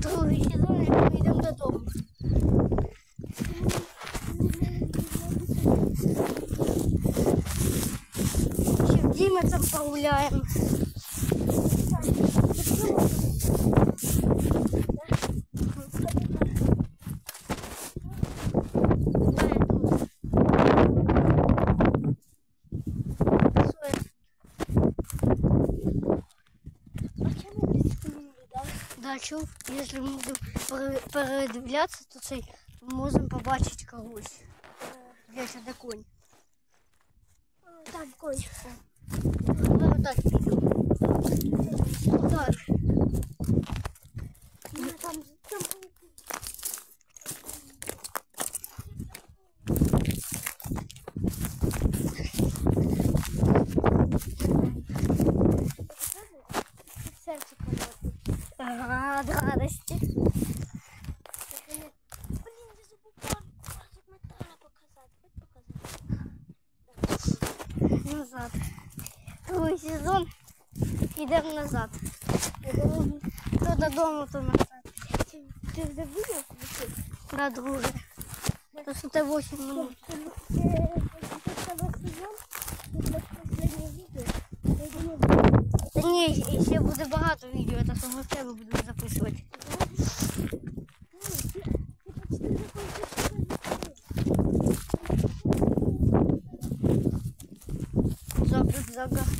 другий сезон, і поїдемо додому. Ще в Діми там погуляємо. Чув, якщо ми будемо пере- передивлятися, то цей можемо побачити когось. Дивіться, де конь. Так, конь. Ну, так підемо. Так. Ну, там, там серце колотить Ага, от радості. Блін, я забув парк метала показати. Хоч показати. Назад. Другий сезон. Йдемо назад. То додому, то назад. Ти, ти вже видів квитки? Да, друге. То що це 8 минут. ні, і ще буде багато відео, це що ми в тебе будемо записувати. ну, ти,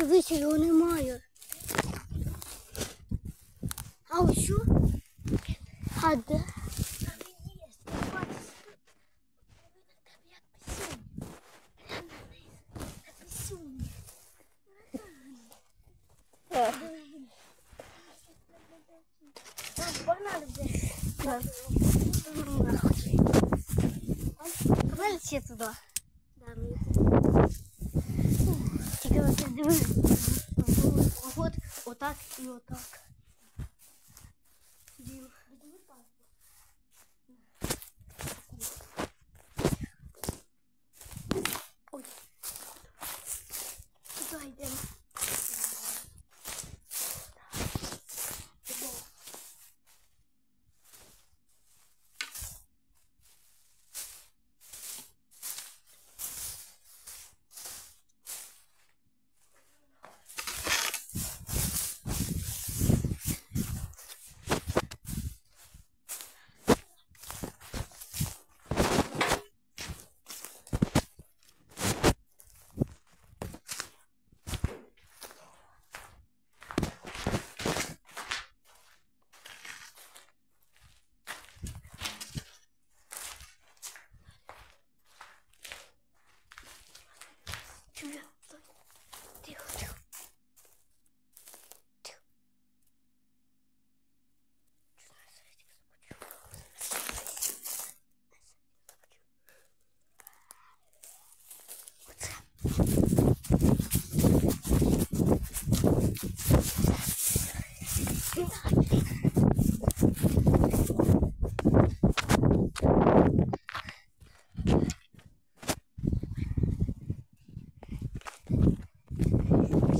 Подивися, його немає. А ось що? А де? Погнали вже. Да. Давай ще туди. Да, ми Тільки от дивись. От, отак і отак. Дім.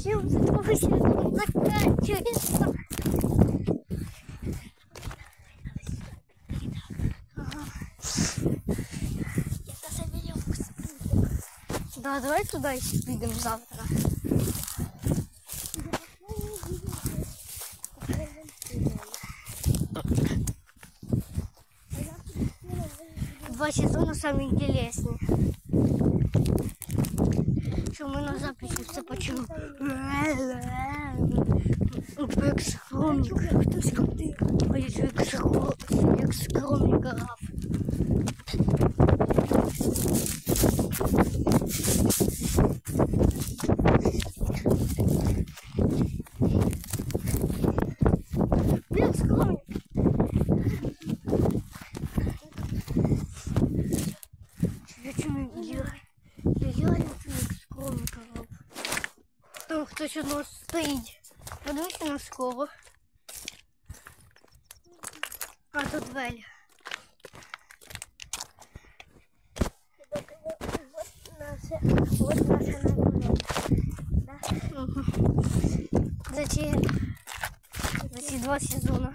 Чем ты твой сезон заканчивается? Ага. Я та веревку спутала. Да, давай туда еще підемо завтра. два сезони самі інтересні. Що ми на записі все почули. Як скромник. Хтось ходив. А я чую, Там хтось у нас стоїть. Подивися на скобу. А тут двері. Вот наша, вот наша награда. Да? Угу. За ці, за ці два сезони.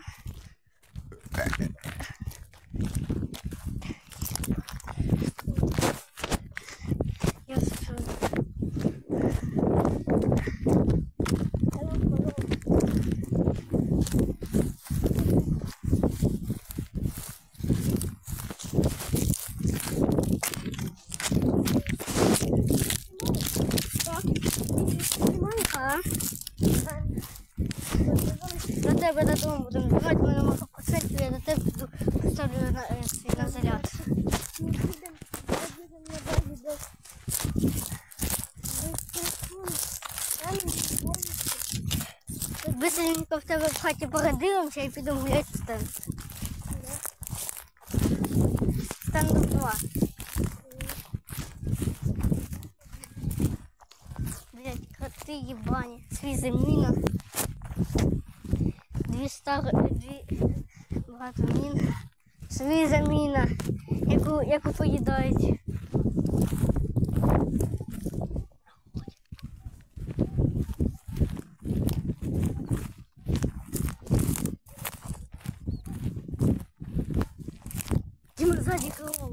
А? До тебе додому будемо знімати, ми не можемо посадити, я до тебе піду, поставлю на, е, свій на заряд. Мы будем, мы будем на базе до... до телефона. Там не помните. Быстренько в тебе в хаті породилимося і підемо гуляти в стенд. Стенд 2. Коти ебані. Свій заміна. Дві старі, дві багато мін. Свій заміна, яку, яку поїдають. Діма ззаді корова.